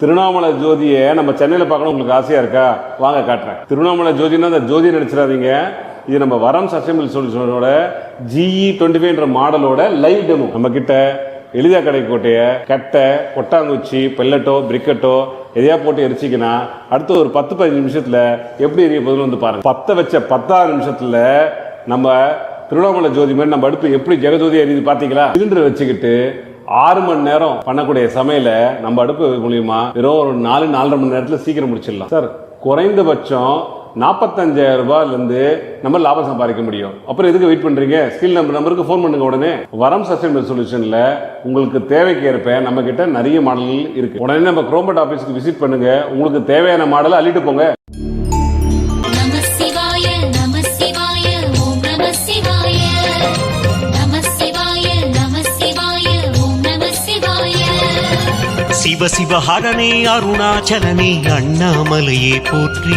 திருவண்ணாமலை ஜோதியை நம்ம சென்னையில் பார்க்கணும் உங்களுக்கு ஆசையாக இருக்கா? வாங்க காட்டுறேன். திருவண்ணாமலை ஜோதினா அந்த ஜோதி நினச்சிடாதீங்க. இது நம்ம வரம் சஸ்டைபிள் சொல்யூஷனோட ஜிஇ டுவெண்ட்டி ஃபைவ்ன்ற மாடலோட லைவ் டெமோ நம்ம கிட்ட எளிதா கடை கோட்டையை கட்டை கொட்டாங்குச்சி பெல்லட்டோ பிரிக்கட்டோ எதையா போட்டு எரிச்சிக்கினா அடுத்து ஒரு பத்து பதினஞ்சு நிமிஷத்தில் எப்படி எரிய போகுதுன்னு வந்து பாருங்கள் பத்தை வச்ச பத்தாவது நிமிஷத்தில் நம்ம திருவண்ணாமலை ஜோதி மாதிரி நம்ம அடுப்பு எப்படி ஜெகஜோதி எரியுது பார்த்தீங்களா சிலிண்டர் வச்சுக்கிட்டு ஆறு மணி நேரம் பண்ணக்கூடிய சமையலை நம்ம அடுப்பு மூலியமா வெறும் ஒரு நாலு நாலரை மணி நேரத்தில் சீக்கிரம் முடிச்சிடலாம். சார் குறைந்தபட்சம் நாற்பத்தஞ்சாயிரம் ரூபாயிலேருந்து நம்ம லாபம் சம்பாதிக்க முடியும். அப்புறம் எதுக்கு வெயிட் பண்ணுறீங்க ஸ்கில் நம்பர் நம்பருக்கு ஃபோன் பண்ணுங்க உடனே. வரம் சஸ்டைனபிள் சொல்யூஷனில் உங்களுக்கு தேவைக்கு ஏற்ப நம்ம கிட்ட நிறைய மாடல்கள் இருக்கு. உடனே நம்ம குரோம்பட் ஆஃபீஸ்க்கு விசிட் பண்ணுங்க. உங்களுக்கு தேவையான மாடலை அள்ளிட்டு போங்க. சிவ சிவஹரனே அருணாச்சலனே அண்ணாமலையே போற்றி.